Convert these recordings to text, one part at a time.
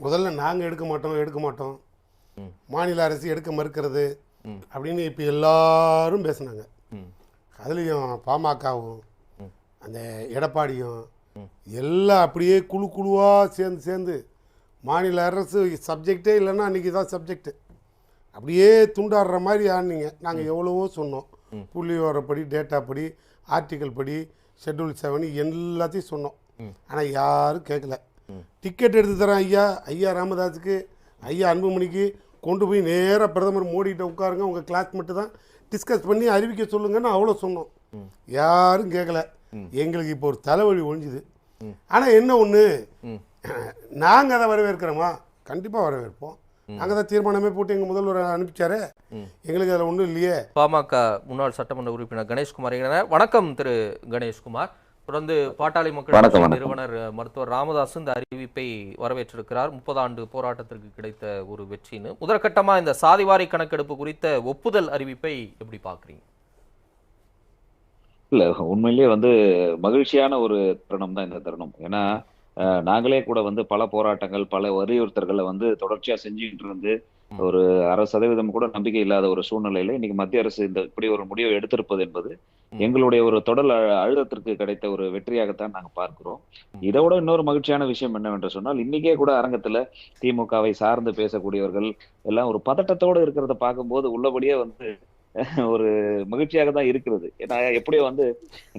முதல்ல நாங்கள் எடுக்க மாட்டோம் எடுக்க மாட்டோம். மாநில அரசு எடுக்க மறுக்கிறது. அப்படின்னு இப்போ எல்லாரும் பேசுனாங்க. அதுலேயும் பாமகவும். அந்த எடப்பாடியும். எல்லாம் அப்படியே குழு குழுவாக சேர்ந்து சேர்ந்து மாநில அரசு சப்ஜெக்டே இல்லைன்னா அன்றைக்கி தான் சப்ஜெக்ட்டு அப்படியே துண்டாடுற மாதிரி ஆனீங்க நாங்கள் எவ்வளவோ சொன்னோம் ம். புள்ளி விவரப்படி டேட்டா படி ஆர்டிக்கல் படி ஷெட்யூல் செவன் எல்லாத்தையும் சொன்னோம். ஆனால் யாரும் கேட்கல. டிக்கெட் எடுத்து தரேன் ஐயா. ஐயா ராமதாஸுக்கு ஐயா அன்புமணிக்கு கொண்டு போய் நேராக பிரதமர் மோடிகிட்ட உட்காருங்க. உங்கள் கிளாஸ் மட்டும் தான் டிஸ்கஸ் பண்ணி அறிவிக்க சொல்லுங்கன்னு அவ்வளோ சொன்னோம். யாரும் கேட்கல எங்களுக்கு இப்போ ஒரு தலைவலி ஒழிஞ்சுது. ஆனால் என்ன ஒன்று நாங்கள் அதை வரவேற்கிறோமா? கண்டிப்பாக வரவேற்போம். நாங்கள் தான் தீர்மானமே போட்டு எங்கள் முதல்வர் அனுப்பிச்சாரு. எங்களுக்கு அதில் ஒன்றும் இல்லையே. பாமக முன்னாள் சட்டமன்ற உறுப்பினர் கணேஷ்குமார் வணக்கம் திரு கணேஷ்குமார். தொடர்ந்து பாட்டாளி மக்கள். நிறுவனர் மருத்துவர் ராமதாஸ் இந்த அறிவிப்பை வரவேற்றிருக்கிறார் முப்பது ஆண்டு போராட்டத்திற்கு கிடைத்த ஒரு வெற்றின்னு முதற்கட்டமா இந்த சாதிவாரி கணக்கெடுப்பு குறித்த ஒப்புதல் அறிவிப்பை எப்படி பாக்குறீங்க இல்ல உண்மையிலேயே வந்து மகிழ்ச்சியான ஒரு தருணம் தான் இந்த தருணம் ஏன்னா நாங்களே கூட வந்து பல போராட்டங்கள் பல வலியுறுத்தல்களை வந்து தொடர்ச்சியா செஞ்சுக்கிட்டு இருந்து. ஒரு அரை சதவீதம் கூட நம்பிக்கை இல்லாத ஒரு சூழ்நிலையில இன்னைக்கு மத்திய அரசு இந்த இப்படி ஒரு முடிவை எடுத்திருப்பது என்பது. எங்களுடைய ஒரு தொடர் அழு- அழுத்தத்திற்கு கிடைத்த ஒரு வெற்றியாகத்தான் நாங்க பார்க்கிறோம். இதை விட இன்னொரு மகிழ்ச்சியான விஷயம் என்னவென்று சொன்னால் இன்னைக்கே கூட அரங்கத்துல திமுகவை சார்ந்து பேசக்கூடியவர்கள் எல்லாம் ஒரு பதட்டத்தோடு இருக்கிறத பார்க்கும்போது உள்ளபடியே வந்து ஒரு மகிழ்ச்சியாக தான் இருக்கிறது ஏன்னா எப்படியோ வந்து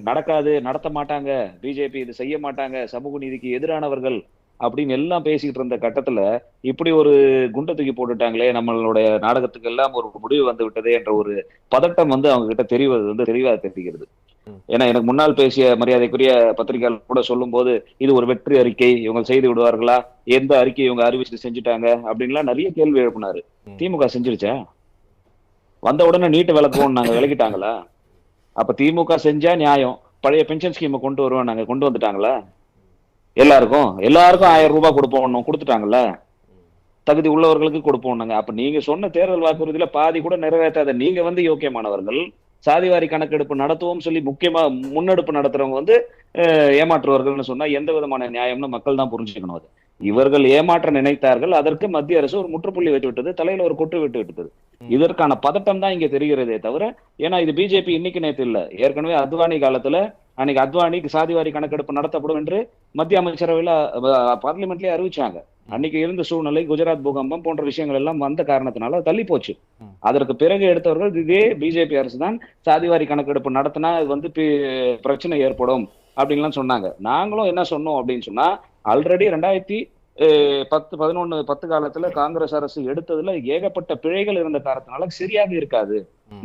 நடக்காது நடத்த மாட்டாங்க பிஜேபி இது செய்ய மாட்டாங்க சமூக நீதிக்கு எதிரானவர்கள் அப்படின்னு எல்லாம் பேசிக்கிட்டு இருந்த கட்டத்துல இப்படி ஒரு குண்டை தூக்கி போட்டுட்டாங்களே நம்மளுடைய நாடகத்துக்கு எல்லாம் ஒரு முடிவு வந்து விட்டதே என்ற ஒரு பதட்டம் வந்து அவங்க கிட்ட தெரிவது வந்து தெளிவாக தெரிகிறது. ம். ஏன்னா எனக்கு முன்னால் பேசிய மரியாதைக்குரிய பத்திரிகையாளர் கூட சொல்லும்போது இது ஒரு வெற்றி அறிக்கை இவங்க செய்து விடுவார்களா? எந்த அறிக்கை இவங்க அறிவிச்சு செஞ்சுட்டாங்க? அப்படின்லாம் நிறைய கேள்வி எழுப்பினாரு. திமுக செஞ்சிருச்சா? வந்த உடனே நீட்டு விளக்குவோம் நாங்க விளக்கிட்டாங்களா? அப்ப திமுக செஞ்சா நியாயம். பழைய பென்ஷன் ஸ்கீமை கொண்டு வருவோம் நாங்க கொண்டு வந்துட்டாங்களா? எல்லாருக்கும் எல்லாருக்கும் ஆயிரம் ரூபாய் கொடுப்போம் கொடுத்துட்டாங்கல்ல? தகுதி உள்ளவர்களுக்கு கொடுப்போம்னாங்க அப்ப நீங்க சொன்ன தேர்தல் வாக்குறுதியில பாதி கூட நிறைவேற்றாத நீங்க வந்து யோக்கியமானவர்கள் சாதிவாரி கணக்கெடுப்பு நடத்துவோம் சொல்லி முக்கியமா முன்னெடுப்பு நடத்துறவங்க வந்து ஏமாற்றுவார்கள்னு சொன்னா எந்த விதமான நியாயம்னு மக்கள் தான் புரிஞ்சுக்கணும் அது. இவர்கள் ஏமாற்ற நினைத்தார்கள். அதற்கு மத்திய அரசு ஒரு முற்றுப்புள்ளி வைத்து விட்டது. தலையில ஒரு கொட்டு விட்டு விட்டது. இதற்கான பதட்டம் தான் இங்க தெரிகிறதே தவிர ஏன்னா இது பிஜேபி இன்னைக்கு நேத்து இல்ல. ஏற்கனவே அத்வானி காலத்துல அன்னைக்கு அத்வானிக்கு சாதிவாரி கணக்கெடுப்பு நடத்தப்படும் என்று மத்திய அமைச்சரவையில பார்லிமெண்ட்லயே அறிவிச்சாங்க. அன்னைக்கு இருந்த சூழ்நிலை குஜராத் பூகம்பம் போன்ற விஷயங்கள் எல்லாம் வந்த காரணத்தினால தள்ளி போச்சு. அதற்கு பிறகு எடுத்தவர்கள் இதே பிஜேபி அரசு தான் சாதிவாரி கணக்கெடுப்பு நடத்தினா இது வந்து பிரச்சனை ஏற்படும் அப்படின்லாம் சொன்னாங்க. நாங்களும் என்ன சொன்னோம் அப்படின்னு சொன்னா ஆல்ரெடி ரெண்டாயிரத்தி பத்து பதினொன்னு பத்து காலத்துல காங்கிரஸ் அரசு எடுத்ததுல ஏகப்பட்ட பிழைகள் இருந்த காரணத்தினால சரியாக இருக்காது.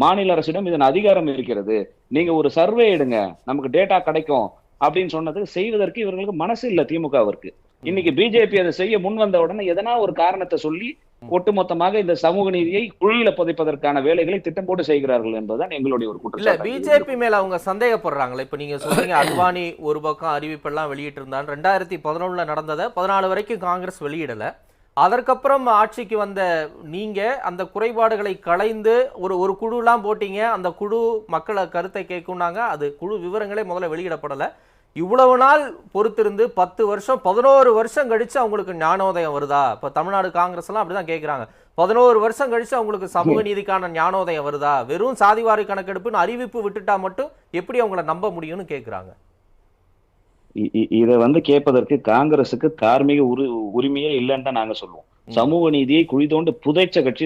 மாநில அரசிடம் இதன் அதிகாரம் இருக்கிறது. நீங்க ஒரு சர்வே எடுங்க. நமக்கு டேட்டா கிடைக்கும் அப்படின்னு சொன்னது செய்வதற்கு இவர்களுக்கு மனசு இல்ல திமுகவிற்கு. இன்னைக்கு பிஜேபி அதை செய்ய முன் வந்த உடனே எதனா ஒரு காரணத்தை சொல்லி ஒட்டுமொத்தமாக இந்த சமூக நீதியை குழியில புதைப்பதற்கான வேலைகளை திட்டம் போட்டு செய்கிறார்கள் என்பதுதான் எங்களுடைய ஒரு இல்ல குற்றச்சாட்டு. பிஜேபி மேல அவங்க சந்தேகப்படுறாங்களே. இப்ப நீங்க சொல்றீங்க அத்வானி ஒரு பக்கம் அறிவிப்பெல்லாம் வெளியிட்டு இருந்தான் ரெண்டாயிரத்தி பதினொன்னுல நடந்ததை பதினாலு வரைக்கும் காங்கிரஸ் வெளியிடல. அதற்கப்புறம் ஆட்சிக்கு வந்த நீங்க அந்த குறைபாடுகளை களைந்து ஒரு ஒரு குழுலாம் போட்டீங்க. அந்த குழு மக்களை கருத்தை கேட்கும்னாங்க அது குழு விவரங்களே முதல்ல வெளியிடப்படல. இவ்வளவு நாள் பொறுத்திருந்து பத்து வருஷம் பதினோரு வருஷம் கழிச்சு அவங்களுக்கு ஞானோதயம் வருதா இப்ப தமிழ்நாடு காங்கிரஸ் எல்லாம் அப்படிதான் கேக்குறாங்க பதினோரு வருஷம் கழிச்சு அவங்களுக்கு சமூக நீதிக்கான ஞானோதயம் வருதா வெறும் சாதிவாரி கணக்கெடுப்புன்னு அறிவிப்பு விட்டுட்டா மட்டும் எப்படி அவங்கள நம்ப முடியும்னு இ- இதை வந்து கேட்பதற்கு காங்கிரசுக்கு தார்மீக உரி உரிமையே இல்லைன்னு தான் நாங்க சொல்லுவோம். சமூக நீதியை குழி தோண்டு புதைச்ச கட்சி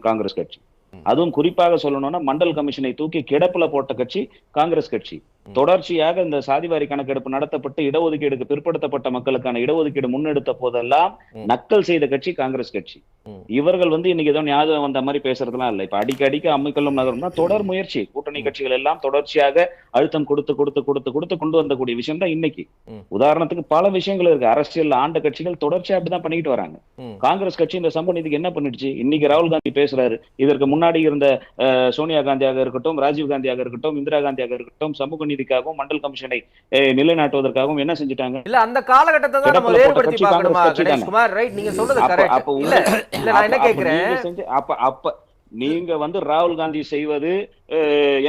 காங்கிரஸ் கட்சி. அதுவும் குறிப்பாக சொல்லணும்னா மண்டல் கமிஷனை தூக்கி கிடப்புல போட்ட கட்சி காங்கிரஸ் கட்சி. தொடர்ச்சியாக இந்த சாதிவாரி கணக்கெடுப்பு நடத்தப்பட்டு இடஒதுக்கீடுக்கு பிற்படுத்தப்பட்ட மக்களுக்கான இடஒதுக்கீடு முன்னெடுத்த போதெல்லாம். நக்கல் செய்த கட்சி காங்கிரஸ் கட்சி. இவர்கள் வந்து இன்னைக்கு ஏதோ ஞாபகம் வந்த மாதிரி பேசுறதுலாம் இல்ல இப்ப அடிக்க அடிக்க அம்மிக்கல்லும் நகரம் தான் தொடர் முயற்சி கூட்டணி. கட்சிகள் எல்லாம் தொடர்ச்சியாக அழுத்தம் கொடுத்து கொடுத்து கொடுத்து கொடுத்து கொண்டு வந்தக்கூடிய விஷயம் தான் இன்னைக்கு. உதாரணத்துக்கு பல விஷயங்கள் இருக்கு அரசியல் ஆண்ட கட்சிகள் தொடர்ச்சியா அப்படிதான் பண்ணிட்டு வராங்க. காங்கிரஸ் கட்சி இந்த சமூக நீதிக்கு என்ன பண்ணிடுச்சு இன்னைக்கு ராகுல் காந்தி பேசுறாரு இதற்கு முன்னாடி இருந்த சோனியா காந்தியாக இருக்கட்டும் ராஜீவ் காந்தியாக இருக்கட்டும் இந்திரா காந்தியாக இருக்கட்டும் சமூக நீதிக்காகவும் மண்டல் கமிஷனை நிலைநாட்டுவதற்காகவும் என்ன செஞ்சுட்டாங்க? இல்ல அந்த காலகட்டத்தை தான் நம்ம வேறுபடுத்தி பார்க்கணுமா. கணேஷ்குமார்? ரைட் நீங்க சொல்றது கரெக்ட் இல்ல இல்ல நான் என்ன கேக்குறேன்? அப்ப அப்ப நீங்க வந்து ராகுல் காந்தி செய்வது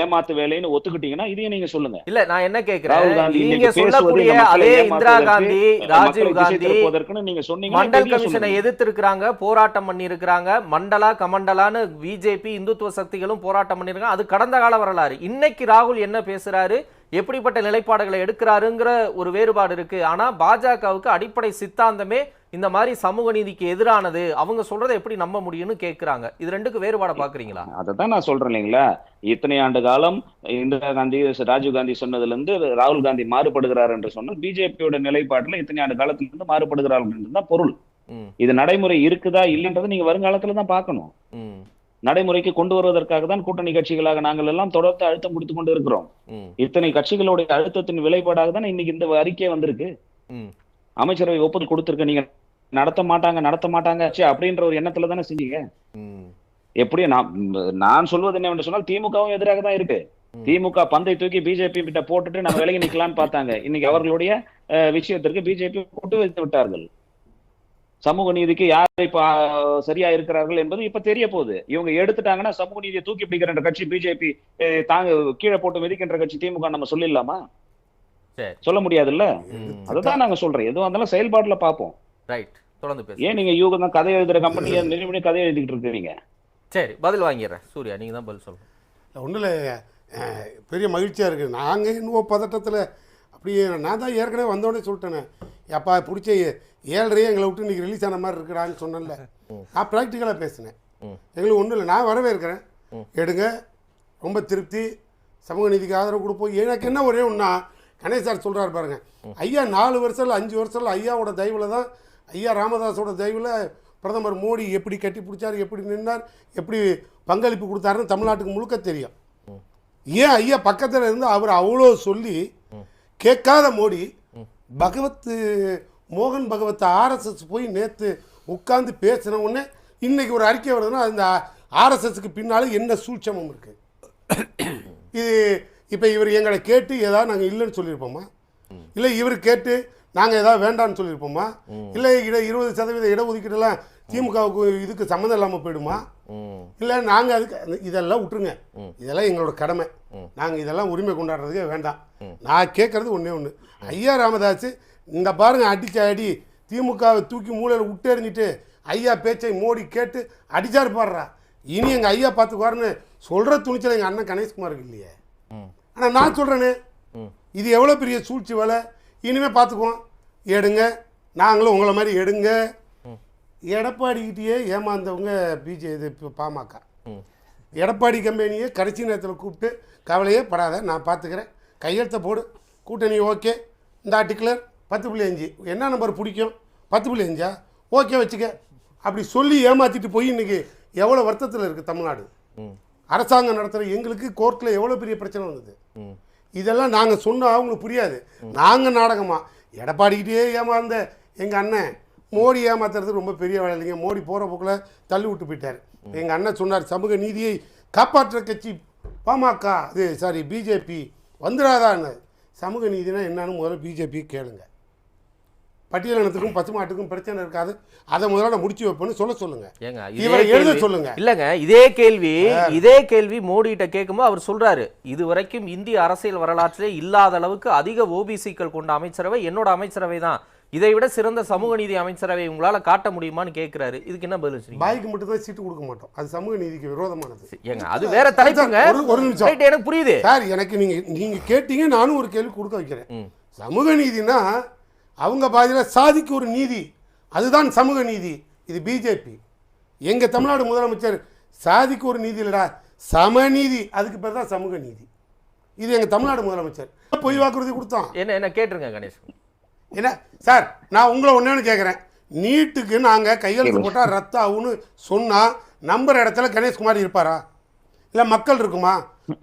ஏமாத்து வேலைன்னு ஒத்துக்கிட்டீங்கன்னா இதையும் நீங்க சொல்லுங்க. இல்ல நான் என்ன கேக்குறேன்? ராகுல் காந்தி நீங்க சொல்லக்கூடிய அதே இந்திரா காந்தி ராஜீவ் காந்தி நீங்க மண்டல் கமிஷனை சொல்லுங்க. எதிர்த்திருக்கிறாங்க போராட்டம் பண்ணி இருக்கிறாங்க மண்டலா கமண்டலான்னு பிஜேபி இந்துத்துவ சக்திகளும் போராட்டம் பண்ணிருக்காங்க அது கடந்த கால வரலாறு. இன்னைக்கு ராகுல் என்ன பேசுறாரு? எப்படிப்பட்ட நிலைப்பாடுகளை எடுக்கிறாருங்கிற ஒரு வேறுபாடு இருக்கு. ஆனா பாஜகவுக்கு அடிப்படை சித்தாந்தமே இந்த மாதிரி சமூக நீதிக்கு எதிரானது அவங்க சொல்றதை எப்படி நம்ப முடியும்னு கேக்குறாங்க. இது ரெண்டுக்கு வேறுபாடை பாக்குறீங்களா? அதைத்தான் நான் சொல்றேன் இல்லைங்களா? இத்தனை ஆண்டு காலம் இந்திரா காந்தி ராஜீவ் காந்தி சொன்னதுல இருந்து ராகுல் காந்தி மாறுபடுகிறார் என்று சொன்னால் பிஜேபியோட நிலைப்பாட்டுல இத்தனை ஆண்டு காலத்துல இருந்து மாறுபடுகிறார்கள் என்றுதான் பொருள். இது நடைமுறை இருக்குதா இல்லைன்றதை நீங்க வருங்காலத்துல தான் பார்க்கணும். ம், நடைமுறைக்கு கொண்டு வருவதற்காக தான் கூட்டணி கட்சிகளாக நாங்கள் எல்லாம் தொடர்ந்து அழுத்தம் கொடுத்து கொண்டு இருக்கிறோம். இத்தனை கட்சிகளுடைய அழுத்தத்தின் விளைபாடாக தான் இன்னைக்கு இந்த அறிக்கை வந்திருக்கு. அமைச்சரவை ஒப்புதல் கொடுத்திருக்க நீங்க நடத்த மாட்டாங்க நடத்த மாட்டாங்க அப்படின்ற ஒரு எண்ணத்துல தானே செஞ்சீங்க? ம், எப்படி நான் நான் சொல்வது என்னவென்று சொன்னால் திமுகவும் எதிராக தான் இருக்கு. திமுக பந்தை தூக்கி பிஜேபி கிட்ட போட்டுட்டு நம்ம விலகி நிக்கலாம்னு பார்த்தாங்க. இன்னைக்கு அவர்களுடைய விஷயத்திற்கு பிஜேபி போட்டு வைத்து விட்டார்கள். சமூக நீதிக்கு யார் இப்ப சரியா இருக்கிறார்கள் என்பது இப்ப தெரிய போகுது. இவங்க எடுத்துட்டாங்கன்னா சமூக நீதியை தூக்கி பிடிக்கிற கட்சி பிஜேபி தாங்க கீழே போட்டு மிதிக்கின்ற கட்சி திமுக நம்ம சொல்லிடலாமா? சரி. சொல்ல முடியாதுல்ல? ம், அதுதான் நாங்க சொல்றோம். எதுவும் இருந்தாலும் செயல்பாட்டுல பார்ப்போம். ரைட் தொடர்ந்து பேசு ஏன் நீங்க யூகம் தான் கதை எழுதுற கம்பெனியை நிறுவனி கதை எழுதிக்கிட்டு இருக்கீங்க சரி பதில் வாங்கிடுறேன். சூர்யா நீங்க தான் பதில் சொல்லணும் ஒன்றும் இல்லை. பெரிய மகிழ்ச்சியாக இருக்குது நாங்கள் இன்னும் பதட்டத்தில் அப்படியே நான் தான் ஏற்கனவே வந்தோடனே சொல்லிட்டேனே. அப்பா பிடிச்ச ஏழரையே எங்களை விட்டு இன்றைக்கி ரிலீஸ் ஆன மாதிரி இருக்கிறான்னு சொன்னேன்ல. நான் ப்ராக்டிக்கலாக பேசினேன். எங்களுக்கு ஒன்றும் இல்லை. நான் வரவே இருக்கிறேன். எடுங்க. ரொம்ப திருப்தி. சமூக நீதிக்கு ஆதரவு கொடுப்போம். எனக்கு என்ன ஒரே ஒன்றா கணேஷ் சார் சொல்கிறாரு பாருங்க. ஐயா நாலு வருஷம் இல்லை அஞ்சு வருஷம் இல்லை ஐயாவோட தயவில் தான் ஐயா ராமதாஸோட தயவில் பிரதமர் மோடி எப்படி கட்டி பிடிச்சார் எப்படி நின்னார் எப்படி பங்களிப்பு கொடுத்தாருன்னு தமிழ்நாட்டுக்கு முழுக்க தெரியும். ஏன் ஐயா பக்கத்தில் இருந்து அவர் அவ்வளோ சொல்லி கேட்காத மோடி பகவத் மோகன் பகவத் ஆர்எஸ்எஸ் போய் நேற்று உட்கார்ந்து பேசின உடனே இன்னைக்கு ஒரு அறிக்கை வருதுன்னா அந்த ஆர்எஸ்எஸ்க்கு பின்னால் என்ன சூட்சமம் இருக்குது இது இப்போ இவர் எங்களை கேட்டு ஏதாவது நாங்கள் இல்லைன்னு சொல்லியிருப்போமா? இல்லை இவர் கேட்டு நாங்கள் ஏதாவது வேண்டாம்னு சொல்லியிருப்போமா? இல்லை இட இருபது சதவீத இடஒதுக்கீடுலாம் திமுகவுக்கு இதுக்கு சம்மந்தம் இல்லாமல் போயிடுமா? இல்லை நாங்கள் அதுக்கு இதெல்லாம் விட்டுருங்க. இதெல்லாம் எங்களோட கடமை. நாங்கள் இதெல்லாம் உரிமை கொண்டாடுறதுக்கே வேண்டாம். நான் கேட்குறது ஒன்றே ஒன்று ஐயா ராமதாஸ் இந்த பாருங்க அடிச்சு அடி திமுகவை தூக்கி மூலையில் விட்டெறிஞ்சிட்டு ஐயா பேச்சை மோடி கேட்டு அடிச்சாரு பாடுறா இனி எங்கள் ஐயா பார்த்துக்குவாருன்னு சொல்கிற துணிச்சல் எங்கள் அண்ணன் கணேஷ்குமாருக்கு இல்லையே. ஆனால் நான் சொல்கிறேனே இது எவ்வளோ பெரிய சூழ்ச்சி வேலை? இனிமேல் பார்த்துக்குவோம் எடுங்க. நாங்களும் உங்களை மாதிரி எடுங்க. எடப்பாடிக்கிட்டேயே ஏமாந்தவங்க பிஜே இது பாமக. எடப்பாடி கம்பெனியை கடைசி நேரத்தில் கூப்பிட்டு கவலையே படாத நான் பார்த்துக்கிறேன் கையெழுத்த போடு. கூட்டணி ஓகே. இந்த டிக்ளர் பத்து புள்ளி அஞ்சு. என்ன நம்பர் பிடிக்கும்? பத்து புள்ளி அஞ்சா? ஓகே வச்சுக்க. அப்படி சொல்லி ஏமாற்றிட்டு போய் இன்னைக்கு எவ்வளோ வருத்தத்தில் இருக்குது தமிழ்நாடு. அரசாங்கம் நடத்துகிற எங்களுக்கு கோர்ட்டில் எவ்வளோ பெரிய பிரச்சனை வந்தது? இதெல்லாம் நாங்கள் சொன்னால் அவங்களுக்கு புரியாது. நாங்கள் நாடகமா? எடப்பாடிக்கிட்டே ஏமாந்த எங்கள் அண்ணன் மோடி ஏமாத்துறது ரொம்ப பெரிய வேலை இல்லைங்க. மோடி போகிற போக்கில் தள்ளி விட்டு போயிட்டார். எங்கள் அண்ணன் சொன்னார் சமூக நீதியை காப்பாற்றுற கட்சி பாமக இது சாரி பிஜேபி வந்துடாதான்னு. சமூக நீதினா என்னன்னு முதல்ல பிஜேபி கேளுங்க. பட்டியலினத்துக்கும் பசுமாட்டுக்கும் பிரச்சனை இருக்காது. அதை முதல்ல முடிச்சு வைப்பேன்னு சொல்ல சொல்லுங்க. ஏங்க இவரை எழுத சொல்லுங்க. இல்லங்க இதே கேள்வி இதே கேள்வி மோடிட்ட கேட்கும்போது அவர் சொல்றாரு இது வரைக்கும் இந்திய அரசியல் வரலாற்றிலே இல்லாத அளவுக்கு அதிக ஓபிசிக்கள் கொண்ட அமைச்சரவை என்னோட அமைச்சரவை தான். இதை விட சிறந்த சமூக நீதி அமைச்சரவை உங்களால காட்ட முடியுமான்னு கேக்குறாரு இதுக்கு என்ன பதில் பாய்க்கு மட்டும் தான் சீட்டு கொடுக்க மாட்டோம். அது சமூக நீதிக்கு விரோதமானது. ஏங்க அது வேற தலைப்புங்க. ஒரு- ஒரு நிமிஷம். எனக்கு புரியுது. சார் எனக்கு நீங்க நீங்க கேட்டீங்க நானும் ஒரு கேள்வி கொடுக்க வைக்கிறேன். சமூக நீதினா அவங்க பாதியில் சாதிக்கு ஒரு நீதி அதுதான் சமூக நீதி. இது பிஜேபி எங்க தமிழ்நாடு முதலமைச்சர் சாதிக்கு ஒரு நீதி இல்லடா சமநீதி அதுக்கு பேர் தான் சமூக நீதி. இது எங்க தமிழ்நாடு முதலமைச்சர். பொய் வாக்குறுதி கொடுத்தோம் என்ன என்ன கேட்டுருங்க கணேஷ். என்ன சார் நான் உங்களை ஒன்று கேட்குறேன் நீட்டுக்கு நாங்கள் கையெழுத்து போட்டால் ரத்த ஆகும்னு சொன்னால் நம்புற இடத்துல கணேஷ்குமார் இருப்பாரா? இல்லை மக்கள் இருக்குமா?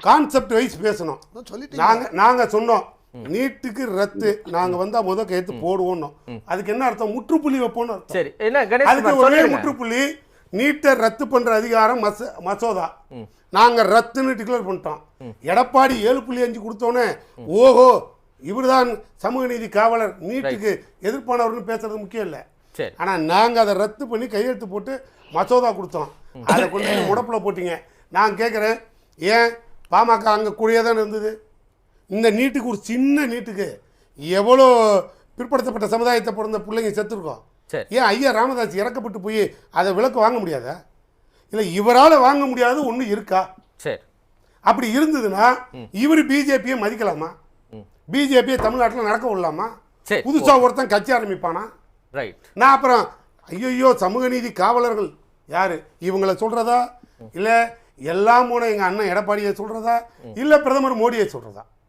கான்செப்ட் வைஸ் பேசணும். நாங்கள் நாங்கள் சொன்னோம். நீட்டுக்கு ரத்து. நாங்கள் வந்தால் முத கையெழுத்து போடுவோம் அதுக்கு என்ன அர்த்தம்? முற்றுப்புள்ளி வைப்போம்னு அர்த்தம். சரி என்ன அதுக்கு ஒரே முற்றுப்புள்ளி நீட்டை ரத்து பண்ற அதிகாரம் மச மசோதா. நாங்க ரத்துன்னு டிக்ளேர் பண்ணிட்டோம். எடப்பாடி ஏழு புள்ளி அஞ்சு கொடுத்தோன்னே ஓஹோ இவர்தான் சமூக நீதி காவலர். நீட்டுக்கு எதிர்ப்பானவர்னு பேசுறது முக்கியம் இல்லை. ஆனா நாங்க அதை ரத்து பண்ணி கையெழுத்து போட்டு மசோதா கொடுத்தோம். அதை கொண்டு முடப்பில் போட்டீங்க. நான் கேட்குறேன் ஏன் பாமக அங்கே கூடியே தானே இருந்தது? இந்த நீட்டுக்கு ஒரு சின்ன நீட்டுக்கு எவ்வளோ பிற்படுத்தப்பட்ட சமுதாயத்தை பிறந்த பிள்ளைங்க செத்துருக்கோம். ஏன் ஐயா ராமதாஸ் இறக்கப்பட்டு போய் அதை விளக்கு வாங்க முடியாதா? இல்லை இவரால் வாங்க முடியாத ஒன்று இருக்கா? சரி. அப்படி இருந்ததுன்னா இவர் பிஜேபியை மதிக்கலாமா? பிஜேபியை தமிழ்நாட்டில் நடக்க விடலாமா? சரி. புதுசா ஒருத்தன் கட்சி ஆரம்பிப்பானா? ரைட். நான் அப்புறம் ஐயோ சமூக நீதி காவலர்கள் யாரு? இவங்கள சொல்றதா? இல்ல எல்லாம் போன எங்க அண்ணன் எடப்பாடியை சொல்றதா? இல்ல பிரதமர் மோடியை சொல்றதா? சரி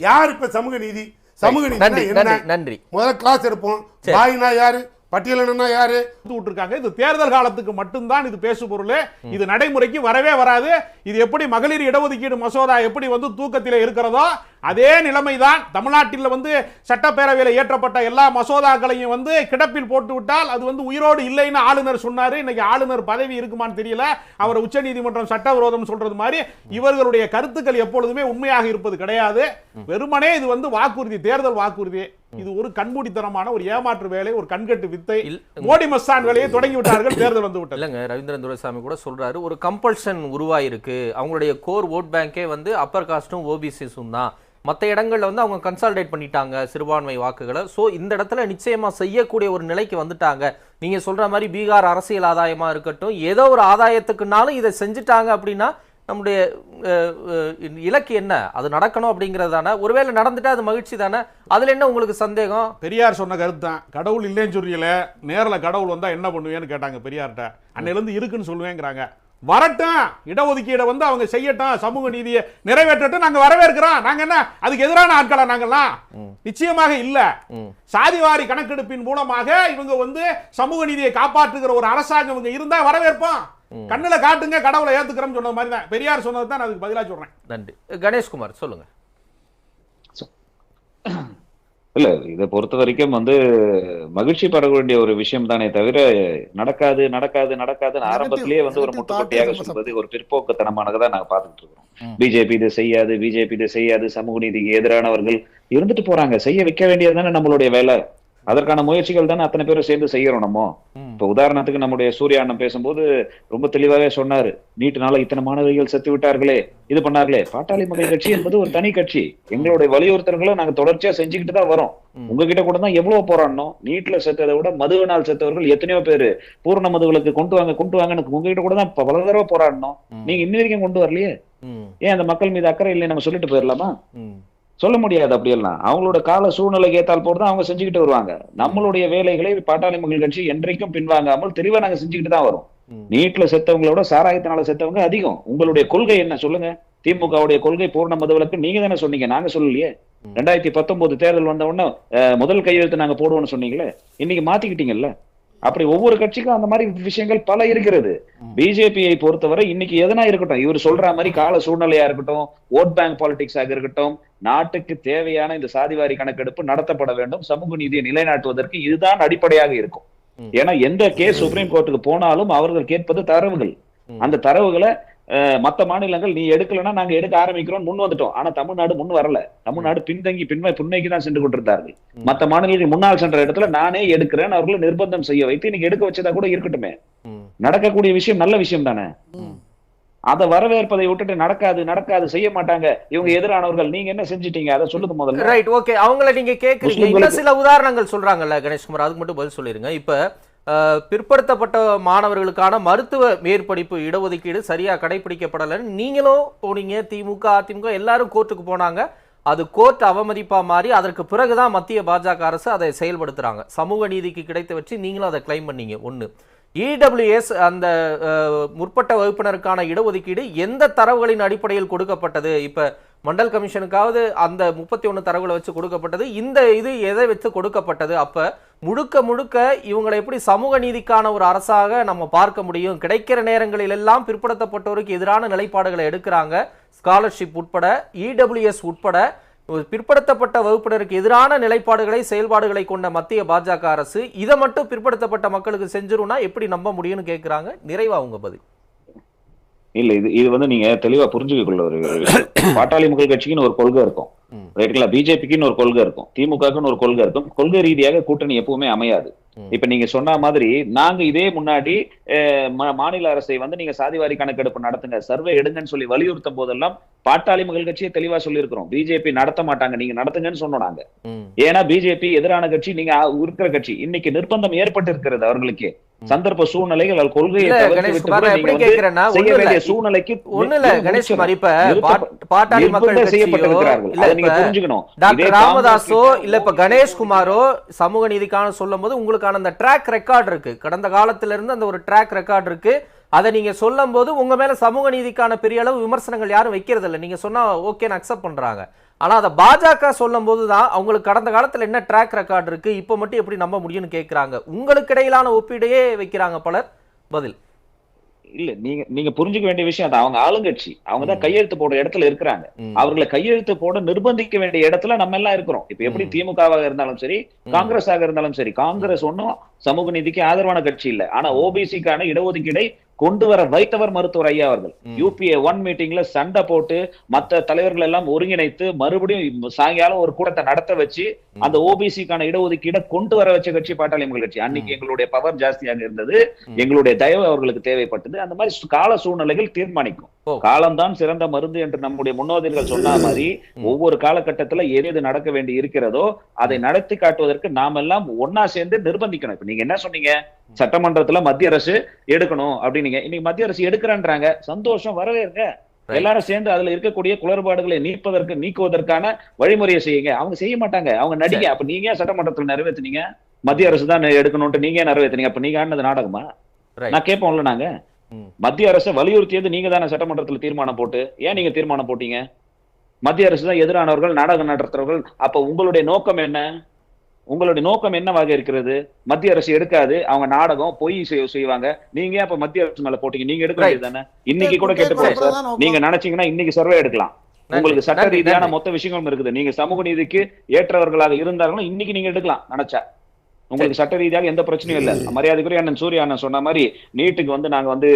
யார் இப்ப சமூக நீதி? சமூக நீதி நன்றி நன்றி முதல்ல கிளாஸ் எடுப்போம். பாய்னா யாரு? பட்டியலனா யாரு? விட்டுருக்காங்க. இது தேர்தல் காலத்துக்கு மட்டும்தான் இது பேசு பொருள் இது நடைமுறைக்கு வரவே வராது. இது எப்படி மகளிர் இடஒதுக்கீடு மசோதா எப்படி வந்து தூக்கத்தில் இருக்கிறதோ அதே நிலைமைதான் தமிழ்நாட்டில் வந்து சட்டப்பேரவையில் இயற்றப்பட்ட எல்லா மசோதாக்களையும் வந்து கிடப்பில் போட்டு விட்டால் அது வந்து உயிரோடு இல்லைன்னு ஆளுநர் சொன்னாரு. இன்னைக்கு ஆளுநர் பதவி இருக்குமான்னு தெரியல. அவர் உச்சநீதிமன்றம் சட்டவிரோதம் சொல்றது மாதிரி இவர்களுடைய கருத்துக்கள் எப்பொழுதுமே உண்மையாக இருப்பது கிடையாது. வெறுமனே இது வந்து வாக்குறுதி தேர்தல் வாக்குறுதி. இது ஒரு கண்மூடித்தனமான ஒரு ஏமாற்று வேலை ஒரு கண்கட்டு வித்தை. மோடி மஸ்தான் வேலையை தொடங்கி விட்டார்கள் தேர்தல் வந்து விட்டது. இல்லைங்க ரவீந்திரன் துரைசாமி கூட சொல்றாரு ஒரு கம்பல்ஷன் உருவாயிருக்கு. அவங்களுடைய கோர் ஓட் பேங்கே வந்து அப்பர் காஸ்டும் ஓபிசிஸும் தான். மற்ற இடங்கள்ல வந்து அவங்க கன்சால்டேட் பண்ணிட்டாங்க சிறுபான்மை வாக்குகளை. ஸோ இந்த இடத்துல நிச்சயமா செய்யக்கூடிய ஒரு நிலைக்கு வந்துட்டாங்க. நீங்க சொல்ற மாதிரி பீகார் அரசியல் ஆதாயமா இருக்கட்டும் ஏதோ ஒரு ஆதாயத்துக்குனாலும் இதை செஞ்சுட்டாங்க அப்படின்னா நம்முடைய இலக்கு என்ன? அது நடக்கணும் அப்படிங்கிறது தானே ஒருவேளை நடந்துட்டா அது மகிழ்ச்சி தானே? அதுல என்ன உங்களுக்கு சந்தேகம்? பெரியார் சொன்ன கருத்து தான் கடவுள் இல்லைன்னு சொல்றீங்களே நேரில் கடவுள் வந்தா என்ன பண்ணுவேன்னு கேட்டாங்க பெரியார்கிட்ட அன்னையிலேருந்து இருக்குன்னு சொல்லுவேங்கிறாங்க. வரட்டும்! இடஒதுக்கீடை வந்து அவங்க செய்யட்டும். சமூக நீதியை நிறைவேற்றட்டும். நாங்க வரவேற்கிறோம். நாங்க என்ன? அதுக்கு எதிரான ஆட்களா நாங்கெல்லாம் நிச்சயமாக இல்ல. சாதிவாரி கணக்கெடுப்பின் மூலமாக இவங்க வந்து சமூக நீதியை காப்பாற்றுகிற ஒரு அரசாங்கம் இவங்க இருந்தா வரவேற்போம். கண்ணுல காட்டுங்க கடவுளை ஏத்துக்கிறோம்னு சொன்னது மாதிரி தான். பெரியார் சொன்னது தான் நான் அதுக்கு பதிலா சொல்றேன். நன்றி. கணேஷ்குமார் சொல்லுங்க. இல்ல இதை பொறுத்த வரைக்கும் வந்து மகிழ்ச்சி பட வேண்டிய ஒரு விஷயம் தானே தவிர நடக்காது நடக்காது நடக்காதுன்னு ஆரம்பத்திலேயே வந்து ஒரு thought சொல்வது ஒரு பிற்போக்குத்தனமானதான் நாங்க பார்த்துட்டு இருக்கிறோம் பிஜேபி இது செய்யாது பிஜேபி இது செய்யாது சமூக நீதிக்கு எதிரானவர்கள் இருந்துட்டு போறாங்க. செய்ய வைக்க வேண்டியது தானே நம்மளுடைய வேலை. அதற்கான முயற்சிகள் தானே அத்தனை பேரும் சேர்ந்து செய்யறோம் நம்ம. இப்ப உதாரணத்துக்கு நம்முடைய சூர்யா அண்ணன் பேசும்போது ரொம்ப தெளிவாவே சொன்னாரு. நீட்டுனால இத்தனை மாணவிகள் செத்து விட்டார்களே. இது பண்ணார்களே. பாட்டாளி மக்கள் கட்சி என்பது ஒரு தனி கட்சி. எங்களுடைய வலியுறுத்தல்களை நாங்க தொடர்ச்சியா செஞ்சுக்கிட்டு தான் வரோம். உங்ககிட்ட கூட தான் எவ்வளவு போராடணும் நீட்ல செத்ததை விட மதுவினால் செத்தவர்கள் எத்தனையோ பேரு பூர்ண மதுவிலக்கு கொண்டு வாங்க கொண்டு வாங்கன்னு உங்ககிட்ட கூட தான் பல தடவை போராடணும் நீங்க இன்ன வரைக்கும் கொண்டு வரலையே? ஏன் அந்த மக்கள் மீது அக்கறை இல்லை நம்ம சொல்லிட்டு போயிடலாமா? சொல்ல முடியாது அப்படியெல்லாம். அவங்களோட கால சூழ்நிலைக்கு ஏத்தால் தான் அவங்க செஞ்சுக்கிட்டு வருவாங்க. நம்மளுடைய வேலைகளை பாட்டாளி மக்கள் கட்சி என்றைக்கும் பின்வாங்காமல் தெளிவா நாங்க செஞ்சுக்கிட்டு தான் வரோம். நீட்ல செத்தவங்களோட சாராயத்தினால செத்தவங்க அதிகம். உங்களுடைய கொள்கை என்ன சொல்லுங்க? திமுகவுடைய கொள்கை பூர்ண மதுவிலக்கு நீங்க தானே சொன்னீங்க நாங்க சொல்லலையே. ரெண்டாயிரத்தி பத்தொன்பது தேர்தல் வந்த உடனே முதல் கையெழுத்து நாங்க போடுவோம்னு சொன்னீங்களே இன்னைக்கு மாத்திக்கிட்டீங்கல்ல? அப்படி ஒவ்வொரு கட்சிக்கும் அந்த மாதிரி விஷயங்கள் பல இருக்கிறது பிஜேபியை பொறுத்தவரை இன்னைக்கு எதனா இருக்கட்டும் இவர் சொல்ற மாதிரி கால சூழ்நிலையா இருக்கட்டும் ஓட் பேங்க் பாலிடிக்ஸாக இருக்கட்டும் நாட்டுக்கு தேவையான இந்த சாதிவாரி கணக்கெடுப்பு நடத்தப்பட வேண்டும் சமூக நீதியை நிலைநாட்டுவதற்கு இதுதான் அடிப்படையாக இருக்கும். ஏன்னா எந்த கேஸ் சுப்ரீம் கோர்ட்டுக்கு போனாலும் அவர்கள் கேட்பது தரவுகள். அந்த தரவுகளை மத்த மாநிலங்கள் நீ எடுக்கலைன்னா நாங்க எடுக்க ஆரம்பிக்கிறோம் முன் வந்துட்டோம். ஆனா தமிழ்நாடு முன் வரல. தமிழ்நாடு பின்தங்கி பின்மை பின்மைக்கு தான் சென்று கொண்டிருந்தார்கள். ம். மத்த மாநிலங்கள் முன்னால் சென்ற இடத்துல நானே எடுக்கிறேன் அவர்களை நிர்பந்தம் செய்ய வைத்து இன்னைக்கு எடுக்க வச்சதா கூட இருக்கட்டுமே. நடக்கக்கூடிய விஷயம் நல்ல விஷயம் தானே. அதை வரவேற்பதை விட்டுட்டு நடக்காது நடக்காது செய்ய மாட்டாங்க. இவங்க எதிரானவர்கள். நீங்க என்ன செஞ்சிட்டீங்க? அதை சொல்லுங்க முதல்ல. ரைட் ஓகே அவங்கள நீங்க கேக்குறீங்க. சில உதாரணங்கள் சொல்றாங்கல்ல கணேஷ்குமார். அதுக்கு மட்டும் பதில் சொல்லிருங்க. இப்ப பிற்படுத்தப்பட்ட மாணவர்களுக்கான மருத்துவ மேற்படிப்பு இடஒதுக்கீடு சரியாக கடைபிடிக்கப்படலைன்னு நீங்களும் போனீங்க திமுக அதிமுக எல்லாரும் கோர்ட்டுக்கு போனாங்க. அது கோர்ட் அவமதிப்பாக மாறி அதற்கு பிறகுதான் மத்திய பாஜக அரசு அதை செயல்படுத்துகிறாங்க சமூக நீதிக்கு கிடைத்த வச்சு நீங்களும் அதை கிளைம் பண்ணீங்க. ஒன்று இடபிள்யூஎஸ் அந்த முற்பட்ட வகுப்பினருக்கான இடஒதுக்கீடு எந்த தரவுகளின் அடிப்படையில் கொடுக்கப்பட்டது? இப்போ மண்டல் கமிஷனுக்காவது அந்த முப்பத்தி ஒன்று தரவுகளை வச்சு கொடுக்கப்பட்டது. இந்த இது எதை வச்சு கொடுக்கப்பட்டது? அப்போ முழுக்க முழுக்க இவங்களை எப்படி சமூக நீதிக்கான ஒரு அரசாக நம்ம பார்க்க முடியும்? கிடைக்கிற நேரங்களில் எல்லாம் பிற்படுத்தப்பட்டோருக்கு எதிரான நிலைப்பாடுகளை எடுக்கிறாங்க. ஸ்காலர்ஷிப் உட்பட இடபிள்யூஎஸ் உட்பட பிற்படுத்தப்பட்ட வகுப்பினருக்கு எதிரான நிலைப்பாடுகளை செயல்பாடுகளை கொண்ட மத்திய பாஜக அரசு இதை மட்டும் பிற்படுத்தப்பட்ட மக்களுக்கு செஞ்சிரும்னா எப்படி நம்ப முடியும்னு கேட்குறாங்க நிறைவா உங்க பதில். இல்ல இது இது வந்து நீங்க தெளிவா புரிஞ்சுக்க கொள்ள ஒரு. பாட்டாளி மக்கள் கட்சிக்குன்னு ஒரு கொள்கை இருக்கும். ரைட்டுங்களா பிஜேபிக்குன்னு ஒரு கொள்கை இருக்கும். திமுகக்குன்னு ஒரு கொள்கை இருக்கும். கொள்கை ரீதியாக கூட்டணி எப்பவுமே அமையாது. இப்ப நீங்க சொன்ன மாதிரி நாங்க இதே முன்னாடி மாநில அரசை வந்து நீங்க சாதிவாரி கணக்கெடுப்பு நடத்துங்க சர்வே எடுங்கன்னு சொல்லி வலியுறுத்தும் போதெல்லாம் பாட்டாளி மக்கள் கட்சியை தெளிவா சொல்லியிருக்கிறோம். பிஜேபி நடத்த மாட்டாங்க. நீங்க நடத்துங்கன்னு சொன்னோம் நாங்க. ஏன்னா பிஜேபி எதிரான கட்சி நீங்க இருக்கிற கட்சி. இன்னைக்கு நிர்பந்தம் ஏற்பட்டு இருக்கிறது அவர்களுக்கு சந்தர்ப்ப சூழ்நிலைகள் கொள்கையை சூழ்நிலைக்கு ஒண்ணு இல்ல நிறுத்த- கணேஷ் குமார் இப்ப பாட்டாளி மக்கள் செய்யப்பட்டிருக்கிறார்கள். நீங்க புரிஞ்சுக்கணும் டாக்டர் ராமதாஸோ இல்ல இப்ப கணேஷ் குமாரோ சமூக நீதிக்கான சொல்லும் போது உங்களுக்கான அந்த ட்ராக் ரெக்கார்ட் இருக்கு. கடந்த காலத்துல இருந்து அந்த ஒரு ட்ராக் ரெக்கார்ட் இருக்கு. அதை நீங்க சொல்லும் போது உங்க மேல சமூக நீதிக்கான பெரிய அளவு விமர்சனங்கள் யாரும் வைக்கிறது இல்ல நீங்க சொன்னா ஓகேன்னு அக்செப்ட் பண்றாங்க. ஆனா அதை பாஜக சொல்லும் போது தான் அவங்களுக்கு கடந்த காலத்துல என்ன ட்ராக் ரெக்கார்ட் இருக்கு இப்போ மட்டும் எப்படி நம்ப முடியும்னு கேக்குறாங்க. உங்களுக்கு இடையிலான ஒப்பீடையே வைக்கிறாங்க பலர். பதில். இல்ல நீங்க நீங்க புரிஞ்சுக்க வேண்டிய விஷயம் அது. அவங்க ஆளுங்கட்சி அவங்க தான் கையெழுத்து போடுற இடத்துல இருக்கிறாங்க. அவர்களை கையெழுத்து போட நிர்பந்திக்க வேண்டிய இடத்துல நம்ம எல்லாம் இருக்கிறோம். இப்ப எப்படி. திமுகவாக இருந்தாலும் சரி காங்கிரஸாக இருந்தாலும் சரி காங்கிரஸ் ஒன்னும் சமூக நீதிக்கு ஆதரவான கட்சி இல்ல. ஆனா ஓபிசிக்கான இடஒதுக்கீடை கொண்டு வர வைத்தவர் மருத்துவர் ஐயா அவர்கள். யூபிஏ ஒன் மீட்டிங்ல சண்டை போட்டு மத்த தலைவர்கள் எல்லாம் ஒருங்கிணைத்து மறுபடியும் சாயங்காலம் ஒரு கூட்டத்தை நடத்த வச்சு அந்த ஓபிசிக்கான இடஒதுக்கீடை கொண்டு வர வச்ச கட்சி பாட்டாளி மக்கள் கட்சி அன்னைக்கு எங்களுடைய பவர் ஜாஸ்தியாக இருந்தது. எங்களுடைய தயவு அவர்களுக்கு தேவைப்பட்டது அந்த மாதிரி கால சூழ்நிலைகள் தீர்மானிக்கும். காலம்தான் சிறந்த மருந்து என்று நம்முடைய முன்னோதிகள் சொன்ன மாதிரி. ஒவ்வொரு காலகட்டத்துல எது எது நடக்க வேண்டி இருக்கிறதோ அதை நடத்தி காட்டுவதற்கு நாம் எல்லாம் ஒன்னா சேர்ந்து நிர்பந்திக்கணும். இப்ப நீங்க என்ன சொன்னீங்க? சட்டமன்றத்துல மத்திய அரசு எடுக்கணும் அப்படின்னீங்க. இன்னைக்கு மத்திய அரசு எடுக்கிறேன்றாங்க. சந்தோஷம் வரவேற்க. Right. எல்லாரும் சேர்ந்து அதுல இருக்கக்கூடிய குளறுபாடுகளை நீப்பதற்கு நீக்குவதற்கான வழிமுறையை செய்யுங்க. அவங்க செய்ய மாட்டாங்க. அவங்க நடிங்க. அப்ப நீங்க சட்டமன்றத்துல நிறைவேத்துனீங்க? மத்திய அரசு தான் எடுக்கணும்ட்டு நீங்க ஏன் நிறைவேத்துனீங்க? அப்ப நீங்க ஆடினது நாடகமா. நான் கேட்போம்ல நாங்க. மத்திய அரசை வலியுறுத்தியது நீங்க தானே சட்டமன்றத்துல தீர்மானம் போட்டு. ஏன் நீங்க தீர்மானம் போட்டீங்க? மத்திய அரசு தான் எதிரானவர்கள் நாடகம் நடத்துறவர்கள். அப்ப உங்களுடைய நோக்கம் என்ன? உங்களுடைய நோக்கம் என்னவாக இருக்கிறது? மத்திய அரசு எடுக்காது அவங்க நாடகம் பொய் செய்- செய்வாங்க. நீங்க அப்ப மத்திய அரசு மேல போட்டீங்க? நீங்க எடுக்க. வேண்டியது தானே? இன்னைக்கு கூட கேட்டு போறேன் சார் நீங்க நினைச்சீங்கன்னா இன்னைக்கு சர்வே எடுக்கலாம். உங்களுக்கு சட்ட ரீதியான. மொத்த விஷயங்களும் இருக்குது. நீங்க சமூக நீதிக்கு ஏற்றவர்களாக இருந்தாலும் இன்னைக்கு நீங்க எடுக்கலாம் நினைச்சா. உங்களுக்கு சட்ட ரீதியாக எந்த பிரச்சனையும் இல்ல. மரியாதைக்குரிய அண்ணன் சூர்யா அண்ணன் சொன்ன மாதிரி நீட்டுக்கு வந்து நாங்க வந்து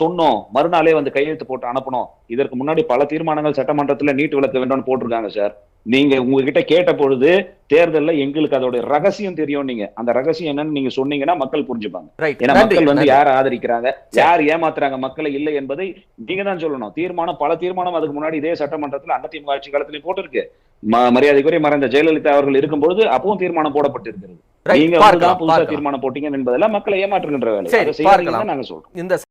சொன்னோம். மறுநாளே வந்து கையெழுத்து போட்டு அனுப்பணும் இதற்கு முன்னாடி பல தீர்மானங்கள் சட்டமன்றத்துல நீட் விளக்க வேண்டும்னு போட்டிருக்காங்க சார். நீங்க உங்ககிட்ட கேட்ட பொழுது தேர்தல்ல எங்களுக்கு அதோட ரகசியம் தெரியும் நீங்க அந்த ரகசியம் என்னன்னு நீங்க சொன்னீங்கன்னா மக்கள் புரிஞ்சுப்பாங்க. ஏன்னா மக்கள் வந்து. யார் ஆதரிக்கிறாங்க யார் ஏமாத்துறாங்க மக்களை இல்லை என்பதை நீங்க தான் சொல்லணும். தீர்மானம் பல தீர்மானம் அதுக்கு முன்னாடி இதே சட்டமன்றத்துல அண்ணா திமுக ஆட்சி காலத்திலேயே போட்டிருக்கு. மரியாதைக்குரிய மறைந்த ஜெயலலிதா அவர்கள் இருக்கும்பொழுது அப்பவும் தீர்மானம் போடப்பட்டிருக்கிறது. நீங்க புதுசா. தீர்மானம் போட்டீங்க என்பதெல்லாம் மக்களை ஏமாற்றுகின்ற வேலை. நாங்க சொல்றோம். இந்த